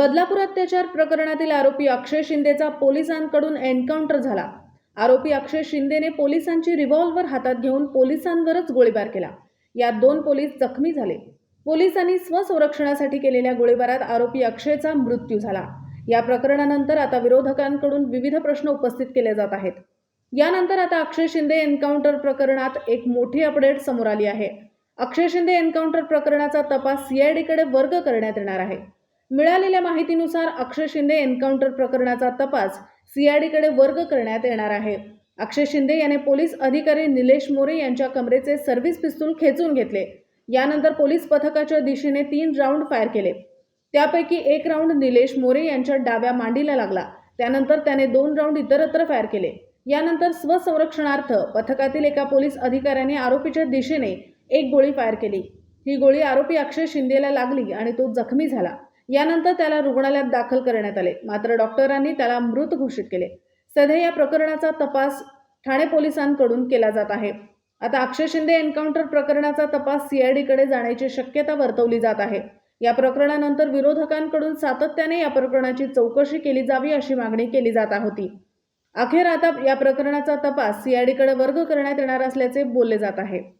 बदलापूर अत्याचार प्रकरणातील आरोपी अक्षय शिंदेचा पोलिसांकडून एन्काउंटर झाला. आरोपी अक्षय शिंदेने पोलिसांची रिव्हॉल्व्हर हातात घेऊन पोलिसांवरच गोळीबार केला. यात दोन पोलीस जखमी झाले. पोलिसांनी स्वसंरक्षणासाठी केलेल्या गोळीबारात आरोपी अक्षयचा मृत्यू झाला. या प्रकरणानंतर आता विरोधकांकडून विविध प्रश्न उपस्थित केले जात आहेत. यानंतर आता अक्षय शिंदे एन्काउंटर प्रकरणात एक मोठी अपडेट समोर आली आहे. अक्षय शिंदे एन्काउंटर प्रकरणाचा तपास सीआयडीकडे वर्ग करण्यात येणार आहे. मिळालेल्या माहितीनुसार अक्षय शिंदे एन्काउंटर प्रकरणाचा तपास सीआयडीकडे वर्ग करण्यात येणार आहे. अक्षय शिंदे याने पोलीस अधिकारी निलेश मोरे यांच्या कमरेचे सर्व्हिस पिस्तूल खेचून घेतले. यानंतर पोलीस पथकाच्या दिशेने तीन राऊंड फायर केले. त्यापैकी एक राऊंड निलेश मोरे यांच्या डाव्या मांडीला लागला. त्यानंतर त्याने दोन राऊंड इतरत्र फायर केले. यानंतर स्वसंरक्षणार्थ पथकातील एका पोलीस अधिकाऱ्याने आरोपीच्या दिशेने एक गोळी फायर केली. ही गोळी आरोपी अक्षय शिंदेला लागली आणि तो जखमी झाला. यानंतर त्याला रुग्णालयात दाखल करण्यात आले. मात्र डॉक्टरांनी त्याला मृत घोषित केले. सध्या या प्रकरणाचा तपास ठाणे पोलिसांकडून केला जात आहे. आता अक्षय शिंदे एन्काउंटर प्रकरणाचा तपास सीआयडीकडे जाण्याची शक्यता वर्तवली जात आहे. या प्रकरणानंतर विरोधकांकडून सातत्याने या प्रकरणाची चौकशी केली जावी अशी मागणी केली जात होती. अखेर आता या प्रकरणाचा तपास सीआयडीकडे वर्ग करण्यात येणार असल्याचे बोलले जात आहे.